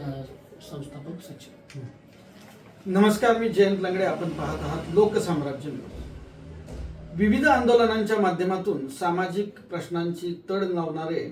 संस्थापक सचिव. नमस्कार मी जयंत लंगडे. आपण पाहत आहात लोकसाम्राज्य विविध आंदोलनांच्या माध्यमातून सामाजिक प्रश्नांची तड लावणारे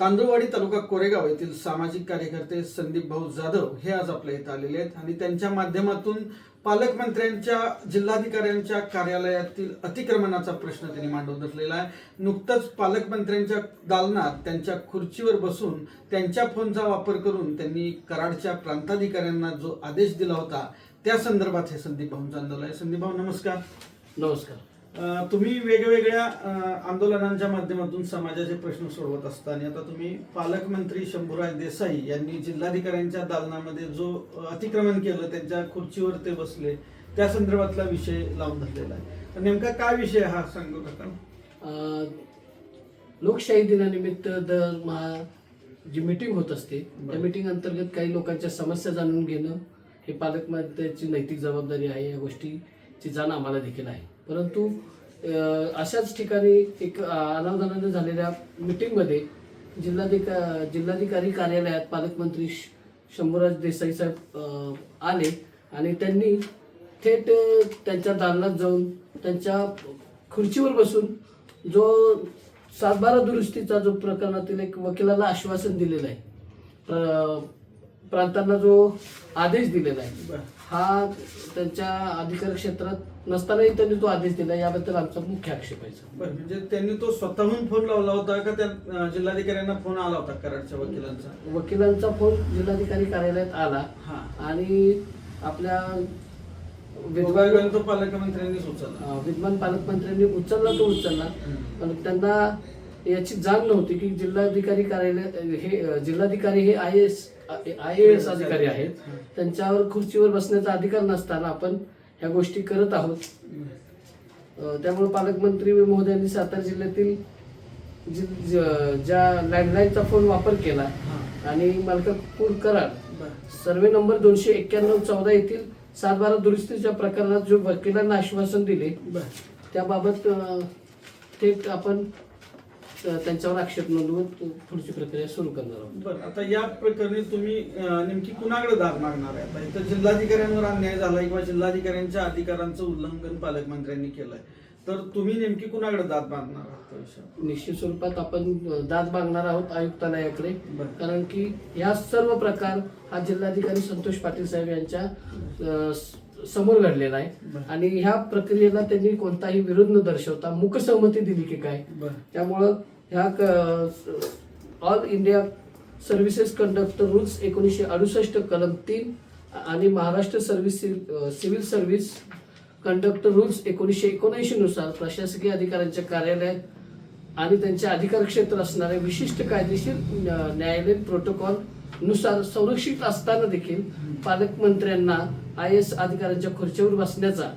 तांदूळवाडी तालुका कोरेगाव येथील सामाजिक कार्यकर्ते संदीप भाऊ जाधव हे आज आपल्या इथं आलेले आहेत आणि त्यांच्या माध्यमातून पालकमंत्र्यांच्या जिल्हाधिकाऱ्यांच्या कार्यालयातील अतिक्रमणाचा प्रश्न त्यांनी मांडून धरलेला आहे. नुकतंच पालकमंत्र्यांच्या दालनात त्यांच्या खुर्चीवर बसून त्यांच्या फोनचा वापर करून त्यांनी कराडच्या प्रांताधिकाऱ्यांना जो आदेश दिला होता त्या संदर्भात हे संदीप भाऊंचं आंदोलन आहे. संदीप भाऊ नमस्कार. नमस्कार. तुम्ही वेगवेगळ्या आंदोलनांच्या माध्यमातून समाजाचे प्रश्न सोडवत असता आणि आता तुम्ही पालकमंत्री शंभूराज देसाई यांनी जिल्हाधिकाऱ्यांच्या दालनामध्ये जो अतिक्रमण केलं त्यांच्या खुर्चीवर ते बसले त्या संदर्भातला विषय लावून धरलेला आहे. तर नेमका काय विषय हा सांगू नका अं, लोकशाही दिनानिमित्त दर महा जी मीटिंग होत असते त्या. मीटिंग अंतर्गत काही लोकांच्या समस्या जाणून घेणं हे पालकमंत्र्यांची नैतिक जबाबदारी आहे या गोष्टीची जाण आम्हाला देखील आहे. परंतु अशाच ठिकाणी एक अनावधानाने झालेल्या मीटिंगमध्ये जिल्हाधिका जिल्हाधिकारी कार्यालयात पालकमंत्री शंभूराज देसाई साहेब आले आणि त्यांनी थेट त्यांच्या दालनात जाऊन त्यांच्या खुर्चीवर बसून जो सातबारा दुरुस्तीचा जो प्रकरणातील एक वकिलाला आश्वासन दिलेलं आहे प्र- प्रांतांना जो आदेश दिलेला आहे. हा त्यांच्या अधिकार क्षेत्रात नसतानाही त्यांनी तो आदेश दिला याबद्दल आमचा मुख्य आक्षेप आहे सर. बरं म्हणजे त्यांनी तो स्वतःहून फोन लावला होता का त्या अं, जिल्हाधिकाऱ्यांना फोन आला होता कराडच्या वकिलांचा? वकिलांचा फोन जिल्हाधिकारी कार्यालयात आला हा. आणि आपल्या विद्वान विद्वान तो पालकमंत्र्यांनीच उचलला. अं, विद्वान पालकमंत्र्यांनी उचलला तो उचलला. पण त्यांना याची जाण नव्हती की जिल्हाधिकारी कार्यालय हे अं, जिल्हाधिकारी हे आय एस आय एस अधिकारी आहेत. त्यांच्यावर खुर्चीवर बसण्याचा अधिकार नसताना आपण ह्या गोष्टी करत आहोत त्यामुळे पालकमंत्री महोदयांनी सातारा जिल्ह्यातील जि- ज- ज्या लँडलाईनचा फोन वापर केला. आणि मलकापूर कराड बरं. सर्वे नंबर दोनशे एक्क्याण्णव चौदा येथील सातबारा दुरुस्तीच्या प्रकरणात जो वकिलांना आश्वासन दिले बरं. त्याबाबत थेट आपण त्यांच्यावर आक्षेप नोंदवून पुढची प्रक्रिया सुरू करणार आहोत बरं आता या प्रकरणी तुम्ही अं, नेमकी कुणाकडे दाद मागणार आहे आता इथं जिल्हाधिकाऱ्यांवर अन्याय झाला किंवा जिल्हाधिकाऱ्यांच्या अधिकारांचं उल्लंघन पालकमंत्र्यांनी केलंय तर तुम्ही नेमकी कुणाकडे दाद मागणार आहात त्या विषयावर? निश्चित स्वरूपात आपण दाद मागणार आहोत आयुक्तालयाकडे बरं. कारण की या सर्व प्रकार हा जिल्हाधिकारी संतोष पाटील साहेब यांच्या अं, स- समोर घडलेला आहे बरं. आणि ह्या प्रक्रियेला त्यांनी कोणताही विरोध न दर्शवता मूकसहमती दिली की काय बरं त्यामुळं ह्या क all India services conductor rules एकोणीसशे अडुसष्ट कलम तीन आणि Maharashtra service civil service conductor rules एकोणीसशे एकोणऐंशी नुसार प्रशासकीय अधिकाऱ्यांच्या कार्यालय आणि त्यांचे अधिकार क्षेत्र असणाऱ्या विशिष्ट कायदेशीर न्यायालयीन प्रोटोकॉलनुसार संरक्षित असताना देखील पालकमंत्र्यांना आय एस अधिकाऱ्यांच्या खुर्चीवर बसण्याचा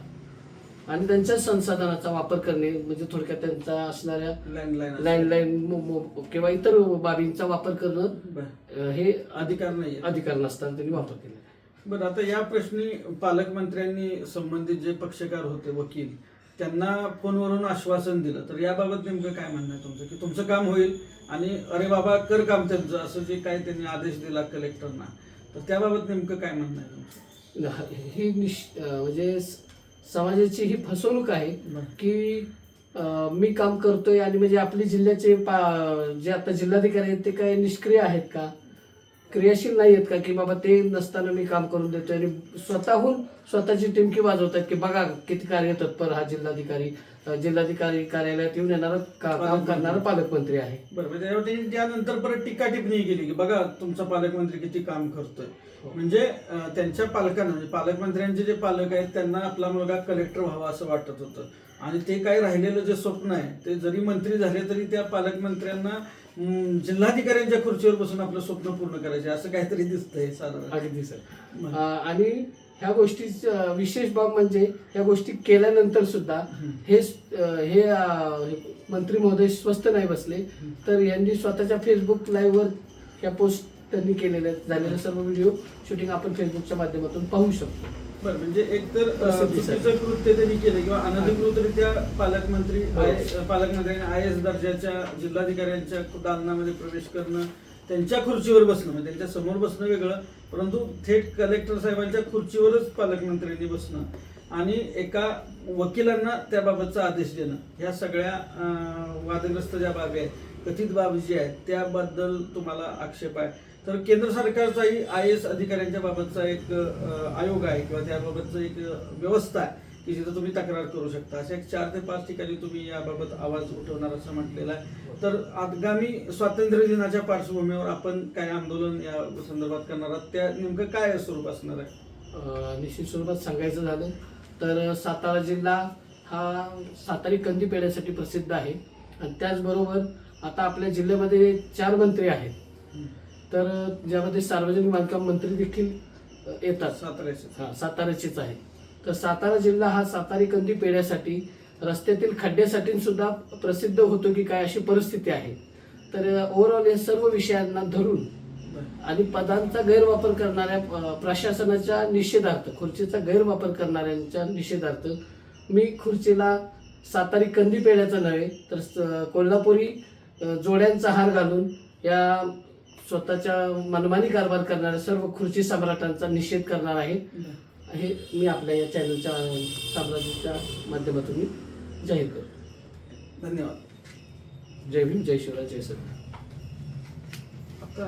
आणि त्यांच्या संसाधनाचा वापर करणे म्हणजे थोडक्यात त्यांचा असणाऱ्या लँडलाईन लँडलाईन किंवा इतर बाबींचा वापर करणं हे अधिकार नाहीये. अधिकार नसताना त्यांनी वापर केला. बरं आता या प्रश्नी पालकमंत्र्यांनी संबंधित जे पक्षकार होते वकील त्यांना फोनवरून आश्वासन दिलं. तर याबाबत नेमकं काय म्हणणं आहे तुमचं? की तुमचं काम होईल आणि अरे बाबा कर काम त्यांचं असं जे काय त्यांनी आदेश दिला कलेक्टरना तर त्याबाबत नेमकं काय म्हणणं आहे तुमचं? ही निश म्हणजे समाजाची ही फसवणूक आहे. की मी काम करतोय आणि म्हणजे आपले जिल्ह्याचे पा- जे आता जिल्हाधिकारी आहेत ते काय निष्क्रिय आहेत का क्रियाशील नाही आहेत का? की बाबा ते नसताना मी काम करून देतोय आणि स्वतःहून स्वतःची टिमकी वाजवतात की बघा किती कार्यतत्पर हा जिल्हाधिकारी जिल्हाधिकारी कार्यालयात येऊन येणारा काम करणारा पालकमंत्री आहे. बरं म्हणजे त्यानंतर परत टीका टिप्पणी केली की बघा तुमचा पालकमंत्री किती काम करतोय. हो. म्हणजे त्यांच्या पालकांना म्हणजे पालकमंत्र्यांचे जे पालक आहेत त्यांना आपला मुलगा कलेक्टर व्हावा असं वाटत होतं. आणि ते काय राहिलेलं जे स्वप्न आहे ते जरी मंत्री झाले तरी त्या पालकमंत्र्यांना जिल्हाधिकाऱ्यांच्या खुर्चीवर बसून आपलं स्वप्न पूर्ण करायचे असं काहीतरी दिसतंय साधारण अगदी सर आणि ह्या गोष्टी विशेष बाब म्हणजे ह्या गोष्टी केल्यानंतर सुद्धा हे हे मंत्री महोदय स्वस्त नाही बसले तर यांनी स्वतःच्या फेसबुक लाईव्हवर ह्या पोस्ट त्यांनी केलेल्या आहेत. झालेले सर्व व्हिडिओ शूटिंग आपण फेसबुकच्या माध्यमातून पाहू शकतो. बरं म्हणजे साठी. चुकीचं कृत्य त्यांनी केलं किंवा अनधिकृतरित्या पालकमंत्री आय पालकमंत्र्यांनी आय एस दर्जाच्या जिल्हाधिकाऱ्यांच्या दालनामध्ये प्रवेश करणं त्यांच्या खुर्चीवर बसणं म्हणजे त्यांच्यासमोर बसणं वेगळं परंतु थेट कलेक्टर साहेबांच्या खुर्चीवरच पालकमंत्र्यांनी बसणं आणि एका वकिलांना त्याबाबतचा आदेश देणं. ह्या सगळ्या वादग्रस्त ज्या बाबी आहेत कथित बाबी जी आहेत त्याबद्दल तुम्हाला आक्षेप आहे. तर केंद्र सरकारचाही आय एस अधिकाऱ्यांच्या बाबतचा एक आयोग आहे किंवा त्याबाबतचं एक व्यवस्था आहे की जिथं तुम्ही तक्रार करू शकता. अशा एक चार ते पाच ठिकाणी तुम्ही याबाबत आवाज उठवणार असं म्हटलेलं आहे. तर आगामी स्वातंत्र्य दिनाच्या पार्श्वभूमीवर आपण काय आंदोलन या संदर्भात करणार आहात? त्या नेमकं काय स्वरूप असणार आहे? निश्चित स्वरूपात सांगायचं झालं तर सातारा जिल्हा हा सातारी कंदी पेढ्यासाठी प्रसिद्ध आहे. आणि त्याचबरोबर आता आपल्या जिल्ह्यामध्ये चार मंत्री आहेत. तर ज्यामध्ये सार्वजनिक बांधकाम मंत्री देखील येतात. साताऱ्याचे हा साताऱ्याचीच आहे तर सातारा जिल्हा हा सातारी कंदी पेढ्यासाठी रस्त्यातील खड्ड्यासाठी सुद्धा प्रसिद्ध होतो की काय अशी परिस्थिती आहे. तर ओव्हरऑल या सर्व विषयांना धरून आणि पदांचा गैरवापर करणाऱ्या प्रशासनाच्या निषेधार्थ खुर्चीचा गैरवापर करणाऱ्यांच्या निषेधार्थ मी खुर्चीला सातारी कंदी पेढ्याचा नव्हे तर कोल्हापुरी जोड्यांचा हार घालून या स्वतःच्या मनमानी कारभार करणाऱ्या सर्व खुर्ची सम्राटांचा निषेध करणार आहे. हे मी आपल्या या चॅनलच्या साम्राज्याच्या माध्यमातून मी जाहीर करतो. धन्यवाद. जय भीम जय शिवराय जय सर आता